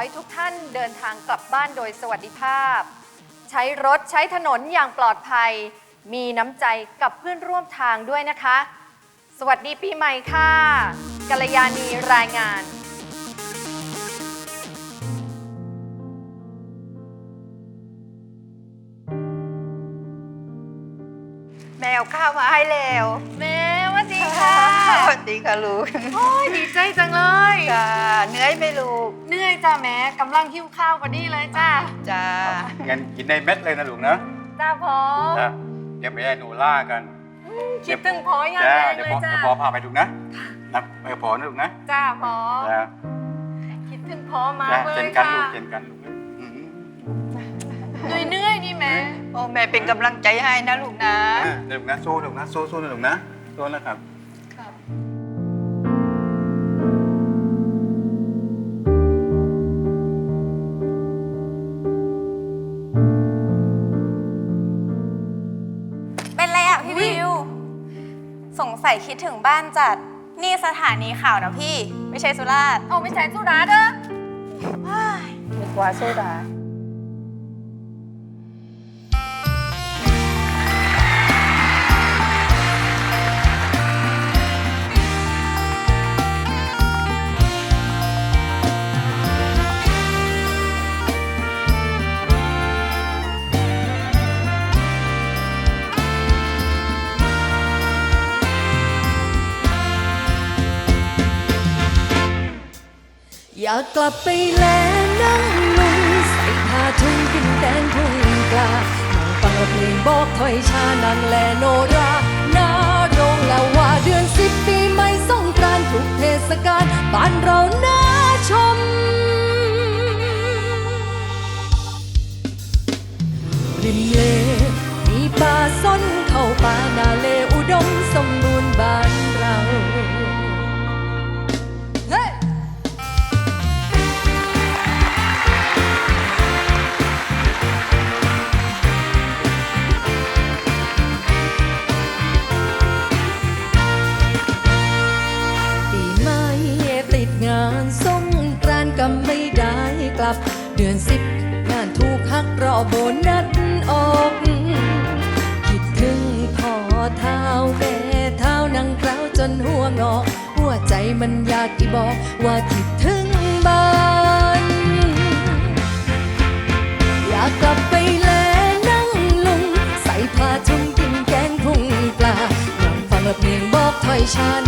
ให้ทุกท่านเดินทางกลับบ้านโดยสวัสดิภาพ ใช้รถใช้ถนนอย่างปลอดภัย มีน้ำใจกับเพื่อนร่วมทางด้วยนะคะ สวัสดีปีใหม่ค่ะกัลยาณีรายงานแมวข้าวมาให้แล้วแม่สวัสดีค่ะ สวัสดีค่ะลูกโอ้ยดีใจจังเลยจ้าเหนื่อยไหมลูกเหนื่อยจ้าแม่กำลังหิวข้าวพอดีเลยจ้าจ้างั้นกินในเม็ดเลยนะลูกนะจ้าพอนะเดี๋ยวไปให้หนูล่ากันคิดถึงพออย่างจ้าแรงเดี๋ยวเลยพอจ้าเดี๋ยวพอพาไปดูนะนะไปกับพอนะลูกนะจ้าพอจ้าคิดถึงพอมากจ้าเลเช่ยนกันค่ะลูกเช่นกันลูกอืมเหนื่อยเหนื่อยๆนี่แม่โอ้แม่เป็นกำลังใจให้นะลูกนะอะเดี๋ยวลูกนะสู้ลูกนะสู้สู้นะลูกนะสู้นะครับ สงสัยคิดถึงบ้านจัด นี่สถานีข่าวนะพี่ ไม่ใช่สุราษฎร์ เอาไม่ใช่สุราเด้อ นึกว่าโซดา อยากกลับไปแลนั่งลุงใส่ผ้าทุ่งกินแดงทุ่งกลานั่งฟังเพลงบอกถอยชานั่งแลโนราหน้าโรงแล้วว่าเดือนสิบปีไม่สงกรานทุกเทศกาลบ้านเราน่าชม ริมเลมีป่าส้นเข้าป่าน โบนัสออกคิดถึงพ่อเท้าแม่เท้านังกราวจนหัวงอกหัวใจมันอยากอีบอกว่าคิดถึงบ้านอยากกลับไปแลนั่งลุง ใส่ผ้าทุ่งกินแกงพุงปลานั่งฟังเพลงบอกถอยชาน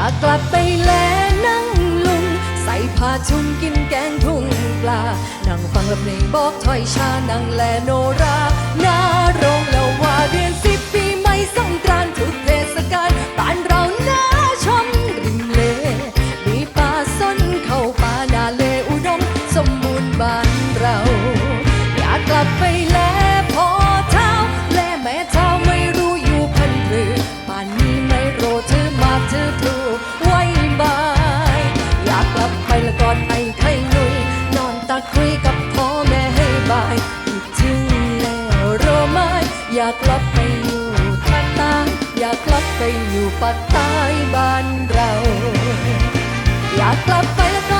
อยากกลับไปแลนั่งลุง ใส่ผ้าชุ่มกินแกงทุ่งปลา นั่งฟังเพลงบอกถอยชา นั่งแลโนราหน้าโรงแล้วว่าเดือนสิบปีไม่สงกรานทุกเทศกาลบ้านเราหน่าชมริมเล มีป่าส้นเข้าป่านาเลอุดมสมบูรณ์บาน อยู่ปากใต้บ้านเรา อยากกลับไปแล้วก็